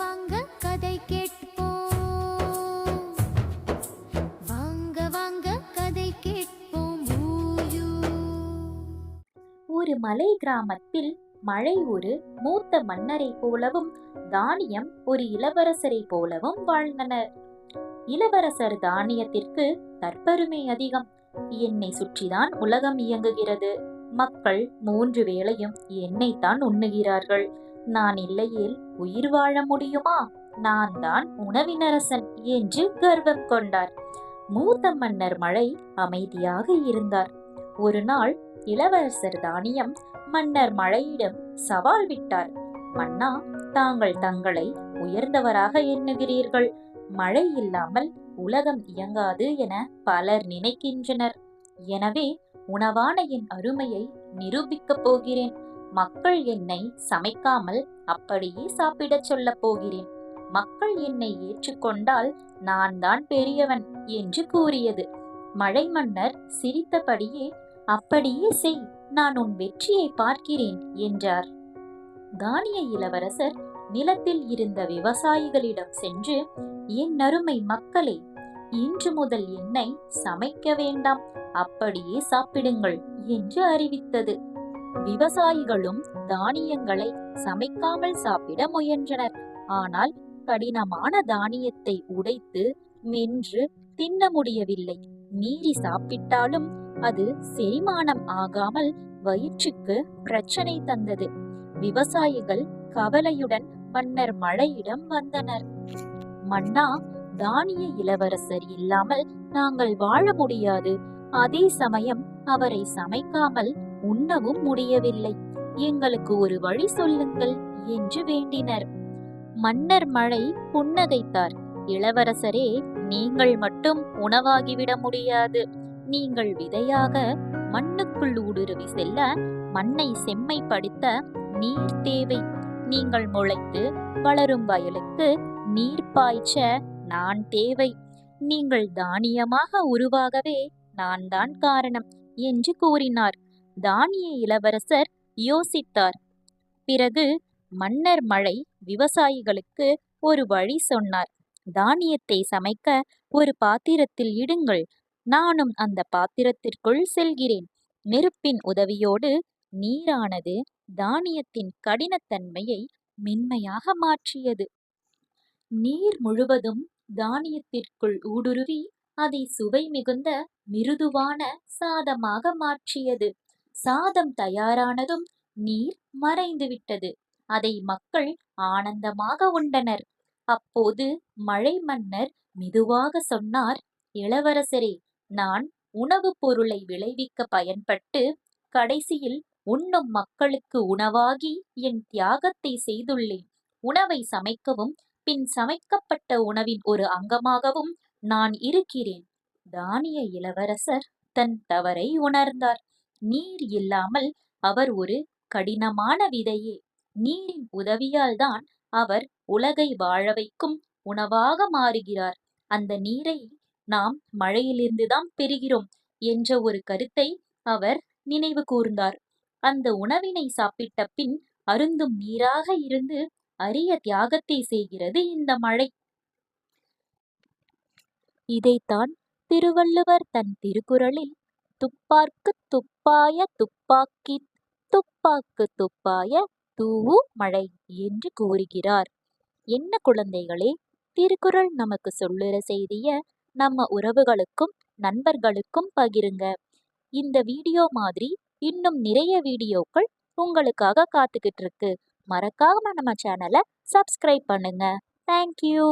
வாங்க கதை கேட்போம். வாங்க வாங்க கதை கேட்போம் ஒரு மலை கிராமத்தில் மழை ஒரு மூத்த மன்னரை போலவும் தானியம் ஒரு இளவரசரை போலவும் வாழ்ந்தனர். இளவரசர் தானியத்திற்கு தற்பெருமை அதிகம். என்னை சுற்றிதான் உலகம் இயங்குகிறது. மக்கள் மூன்று வேளையும் என்னைத்தான் உண்ணுகிறார்கள். நான் இல்லையில் உயிர் வாழ முடியுமா? நான் தான் உணவினரசன் என்று கர்வம் கொண்டார். மூத்த மன்னர் மழை அமைதியாக இருந்தார். ஒரு நாள் இளவரசர் தானியம் மன்னர் மழையிடம் சவால் விட்டார். மன்னா தாங்கள் தங்களை உயர்ந்தவராக எண்ணுகிறீர்கள். மழை இல்லாமல் உலகம் இயங்காது என பலர் நினைக்கின்றனர். எனவே உணவான என் அருமையை நிரூபிக்கப் போகிறேன். மக்கள் என்னை சமைக்காமல் அப்படியே சாப்பிடச் சொல்லப் போகிறேன். மக்கள் என்னை ஏற்றுக்கொண்டால் நான் தான் பெரியவன் என்று கூறியது. மழை மன்னர் சிரித்தபடியே அப்படியே செய் நான் உன் வெற்றியை பார்க்கிறேன் என்றார். தானிய இளவரசர் நிலத்தில் இருந்த விவசாயிகளிடம் சென்று என் அருமை மக்களே இன்று முதல் என்னை சமைக்க வேண்டாம் அப்படியே சாப்பிடுங்கள் என்று அறிவித்தது. விவசாயிகளும் தானியங்களை சமைக்காமல் சாப்பிட முயன்றனர். ஆனால் கடினமான தானியத்தை உடைத்து மென்று தின்ன முடியவில்லை. மீறி சாப்பிட்டாலும் அது செரிமானம் ஆகாமல் வயிற்றுக்கு பிரச்சனை தந்தது. விவசாயிகள் கவலையுடன் மன்னர் மழையிடம் வந்தனர். மன்னா தானிய இளவரசர் இல்லாமல் நாங்கள் வாழ முடியாது. அதே சமயம் அவரை சமைக்காமல் உண்ணவும் முடியவில்லை. எங்களுக்கு ஒரு வழி சொல்லுங்கள் என்று வேண்டினர். மன்னர் மழை புன்னகைத்தார். இளவரசரே நீங்கள் மட்டும் உணவாகிவிட முடியாது. நீங்கள் விதையாக மண்ணுக்குள் ஊடுருவி செல்ல மண்ணை செம்மைப்படுத்த நீர் தேவை. நீங்கள் முளைத்து வளரும் வயலுக்கு நீர் பாய்ச்ச நான் தேவை. நீங்கள் தானியமாக உருவாகவே நான் தான் காரணம் என்று கூறினார். தானிய இளவரசர் யோசித்தார். பிறகு மன்னர் மழை விவசாயிகளுக்கு ஒரு வழி சொன்னார். தானியத்தை சமைக்க ஒரு பாத்திரத்தில் இடுங்கள். நானும் அந்த பாத்திரத்திற்குள் செல்கிறேன். நெருப்பின் உதவியோடு நீரானது தானியத்தின் கடினத்தன்மையை மென்மையாக மாற்றியது. நீர் முழுவதும் தானியத்திற்குள் ஊடுருவி அதை சுவை மிகுந்த மிருதுவான சாதமாக மாற்றியது. சாதம் தயாரானதும் நீர் மறைந்துவிட்டது. அதை மக்கள் ஆனந்தமாக உண்டனர். அப்போது மழை மன்னர் மெதுவாக சொன்னார் இளவரசரே நான் உணவுப் பொருளை விளைவிக்க பயன்பட்டு கடைசியில் உண்ணும் மக்களுக்கு உணவாகி என் தியாகத்தை செய்துள்ளேன். உணவை சமைக்கவும் பின் சமைக்கப்பட்ட உணவின் ஒரு அங்கமாகவும் நான் இருக்கிறேன். தானிய இளவரசர் தன் தவறை உணர்ந்தார். நீர் இல்லாமல் அவர் ஒரு கடினமான விதையே. நீரின் உதவியால்தான் அவர் உலகை வாழ வைக்கும் உணவாக மாறுகிறார். அந்த நீரை நாம் மழையிலிருந்துதான் பெறுகிறோம் என்ற ஒரு கருத்தை அவர் நினைவு கூர்ந்தார். அந்த உணவினை சாப்பிட்ட பின் அருந்தும் நீராக இருந்து அரிய தியாகத்தை செய்கிறது இந்த மழை. இதைத்தான் திருவள்ளுவர் தன் திருக்குறளில் துப்பார்க்கு துப்பாய துப்பாக்கி துப்பாக்கு துப்பாய தூவு மழை என்று கூறுகிறார். என்ன குழந்தைகளே திருக்குறள் நமக்கு சொல்லுற செய்திய நம்ம உறவுகளுக்கும் நண்பர்களுக்கும் பகிருங்க. இந்த வீடியோ மாதிரி இன்னும் நிறைய வீடியோக்கள் உங்களுக்காக காத்துக்கிட்டு இருக்கு. மறக்காம நம்ம சேனலை சப்ஸ்கிரைப் பண்ணுங்க. தேங்க்யூ